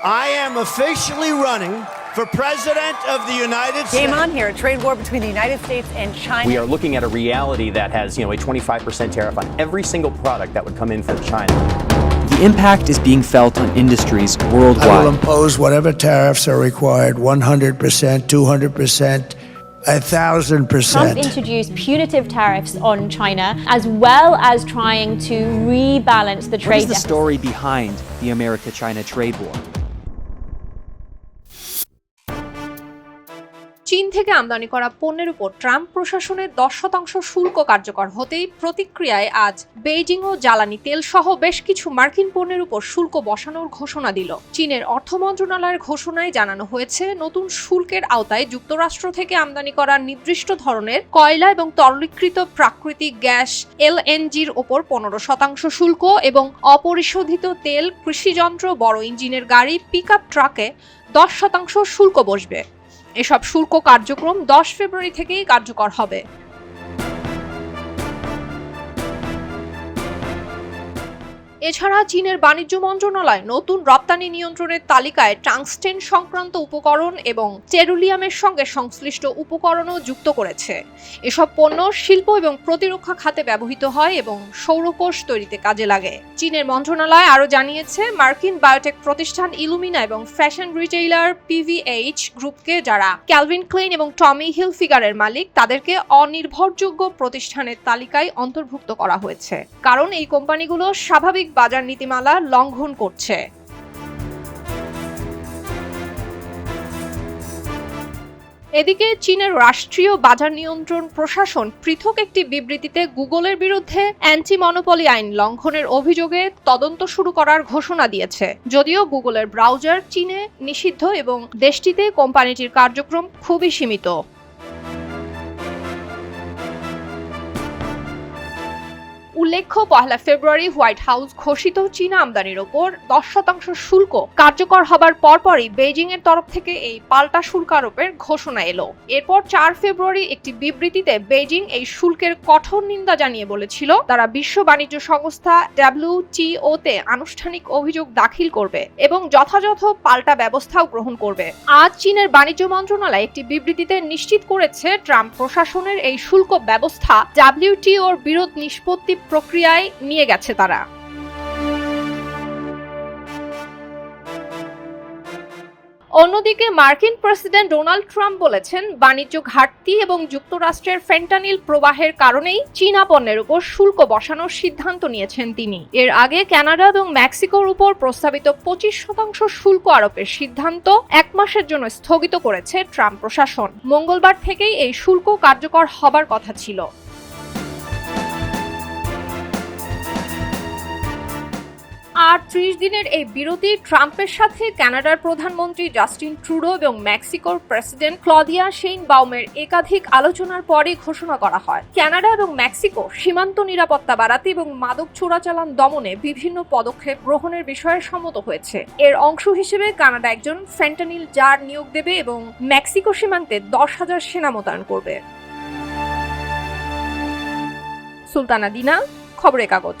I am officially running for President of the United Game States. on here, a trade war between the United States and China. We are looking at a reality that has, you know, a 25% tariff on every single product that would come in from China. The impact is being felt on industries worldwide. I will impose whatever tariffs are required 100%, 200%, a thousand Trump percent. introduced punitive tariffs on China, as well as trying to rebalance the What trade is the deficit. story behind the America China trade war? চীন থেকে আমদানি করা পণ্যের উপর Trump প্রশাসনের দশ শতাংশ শুল্ক কার্যকর হতেই প্রতিক্রিয়ায় আজ বেইজিং ও জ্বালানি তেল সহ বেশ কিছু মার্কিন পণ্যের উপর শুল্ক বসানোর ঘোষণা দিল। চীনের অর্থ মন্ত্রণালয়ের ঘোষণায় জানানো হয়েছে, নতুন শুল্কের আওতায় যুক্তরাষ্ট্র থেকে আমদানি করা নির্দিষ্ট ধরনের কয়লা এবং তরলীকৃত প্রাকৃতিক গ্যাস, এলএনজির ওপর পনেরো শতাংশ শুল্ক এবং অপরিশোধিত তেল, কৃষিযন্ত্র, বড় ইঞ্জিনের গাড়ি পিক ট্রাকে দশ শতাংশ শুল্ক বসবে। এসব শুল্ক কার্যক্রম দশ ফেব্রুয়ারি থেকেই কার্যকর হবে। এছাড়া চীনের বাণিজ্য মন্ত্রণালয় নতুন রপ্তানি নিয়ন্ত্রণের তালিকায় টাংস্টেন সংক্রান্ত উপকরণ এবং টেরুলিয়ামের সঙ্গে সংশ্লিষ্ট উপকরণও যুক্ত করেছে। এসব পণ্য শিল্প এবং প্রতিরক্ষা খাতে ব্যবহৃত হয় এবং সৌরকোষ তৈরিতে কাজে লাগে। চীনের মন্ত্রণালয় আরও জানিয়েছে, মার্কিন বায়োটেক প্রতিষ্ঠান ইলুমিনা এবং ফ্যাশন রিটেইলার পিভিএইচ গ্রুপকে যারা ক্যালভিন ক্লেইন এবং টমি হিল ফিগারের মালিক, তাদেরকে অনির্ভরযোগ্য প্রতিষ্ঠানের তালিকায় অন্তর্ভুক্ত করা হয়েছে। কারণ এই কোম্পানিগুলো স্বাভাবিক বাজার নীতিমালা লঙ্ঘন করছে। এদিকে চীনের রাষ্ট্রীয় বাজার নিয়ন্ত্রণ প্রশাসন পৃথক একটি বিবৃতিতে গুগলের বিরুদ্ধে অ্যান্টি মনোপলি আইন লঙ্ঘনের অভিযোগে তদন্ত শুরু করার ঘোষণা দিয়েছে। যদিও গুগলের ব্রাউজার চীনে নিষিদ্ধ এবং দেশটিতে কোম্পানিটির কার্যক্রম খুবই সীমিত। উল্লেখ্য পহেলা ফেব্রুয়ারি হোয়াইট হাউস ঘোষিত চীনা আমদানির ওপর দশ শতাংশ শুল্ক কার্যকর হবার পরপরই বেজিং এর তরফ থেকে এই পাল্টা শুল্ক আরোপের ঘোষণা এলো। এরপর চার ফেব্রুয়ারি একটি বিবৃতিতে বেজিং এই শুল্কের কঠোর নিন্দা জানিয়ে বলেছিল, তারা বিশ্ব বাণিজ্য সংস্থা ডাব্লিউটিও তে আনুষ্ঠানিক অভিযোগ দাখিল করবে এবং যথাযথ পাল্টা ব্যবস্থাও গ্রহণ করবে। আজ চীনের বাণিজ্য মন্ত্রণালয় একটি বিবৃতিতে নিশ্চিত করেছে, ট্রাম্প প্রশাসনের এই শুল্ক ব্যবস্থা ডাব্লিউটিওর বিরোধ নিষ্পত্তি প্রক্রিয়ায় নিয়ে গেছে তারা। অন্যদিকে মার্কিন প্রেসিডেন্ট ডোনাল্ড ট্রাম্প বলেছেন, বাণিজ্য ঘাটতি এবং যুক্তরাষ্ট্রের ফেন্টানিল প্রবাহের কারণেই চীনা পণ্যের উপর শুল্ক বসানোর সিদ্ধান্ত নিয়েছেন তিনি। এর আগে কানাডা এবং মেক্সিকোর উপর প্রস্তাবিত পঁচিশ শতাংশ শুল্ক আরোপের সিদ্ধান্ত এক মাসের জন্য স্থগিত করেছে ট্রাম্প প্রশাসন। মঙ্গলবার থেকেই এই শুল্ক কার্যকর হবার কথা ছিল। আর ত্রিশ দিনের এই বিরতি, ট্রাম্পের সাথে কানাডার প্রধানমন্ত্রী জাস্টিন ট্রুডো এবং মেক্সিকোর প্রেসিডেন্ট ক্লদিয়া সেইন বাউমের একাধিক আলোচনার পরই ঘোষণা করা হয়। কানাডা এবং মেক্সিকো সীমান্ত নিরাপত্তা বাড়াতে এবং মাদক চোরাচালান দমনে বিভিন্ন পদক্ষেপ গ্রহণের বিষয়ে সম্মত হয়েছে। এর অংশ হিসেবে কানাডা একজন ফেন্টানিল জার নিয়োগ দেবে এবং মেক্সিকো সীমান্তে দশ হাজার সেনা মোতায়েন করবে। সুলতানা দিনা, খবরের কাগজ।